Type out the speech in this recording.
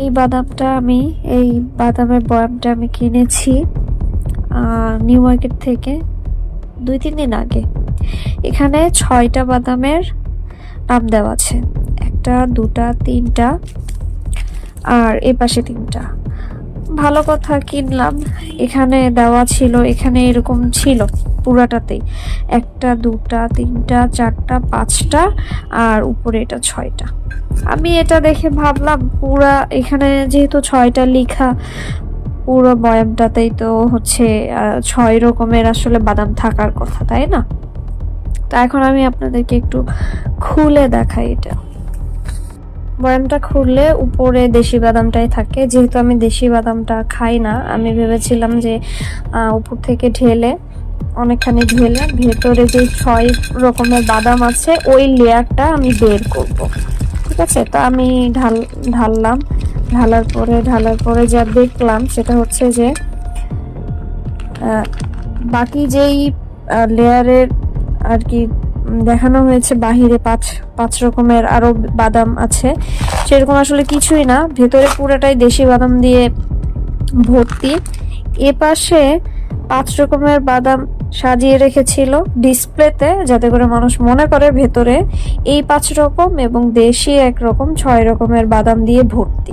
এই বাদামটা আমি, এই বাদামের বয়ামটা আমি কিনেছি নিউ মার্কেট থেকে দুই, তিন দিন আগে। এখানে ছয়টা বাদামের নাম দেওয়া আছে। একটা, দুটা, তিনটা, আর এ পাশে তিনটা। ভালো কথা কিনলাম। এখানে দেওয়া ছিল, এখানে এরকম ছিল পুরাটাতেই। একটা, দুটা, তিনটা, চারটা, পাঁচটা আর উপরে এটা ছয়টা। আমি এটা দেখে ভাবলাম, পুরা এখানে যেহেতু ছয়টা লেখা, পুরো বয়ামটাতেই তো হচ্ছে ছয় রকমের আসলে বাদাম থাকার কথা, তাই না? তা এখন আমি আপনাদেরকে একটু খুলে দেখাই এটা। বয়ামটা খুললে উপরে দেশি বাদামটাই থাকে। যেহেতু আমি দেশি বাদামটা খাই না, আমি ভেবেছিলাম যে উপর থেকে ঢেলে অনেকখানি ঢেলে ভেতরে যে ছয় রকমের বাদাম আছে, ওই লেয়ারটা আমি বের করব। ঠিক আছে? তো আমি ঢাল, ঢাললাম। ঢালার পরে ঢালার পরে যা দেখলাম সেটা হচ্ছে যে বাকি যেই লেয়ারের আর কি দেখানো হয়েছে বাহিরে পাঁচ পাঁচ রকমের আরও বাদাম আছে। সেরকম আসলে কিছুই না। ভেতরে পুরোটাই দেশি বাদাম দিয়ে ভর্তি। এ পাশে পাঁচ রকমের বাদাম সাজিয়ে রেখেছিল ডিসপ্লেতে, যাতে করে মানুষ মনে করে ভেতরে। এই পাঁচ রকম এবং দেশি এক রকম ছয় রকমের বাদাম দিয়ে ভর্তি।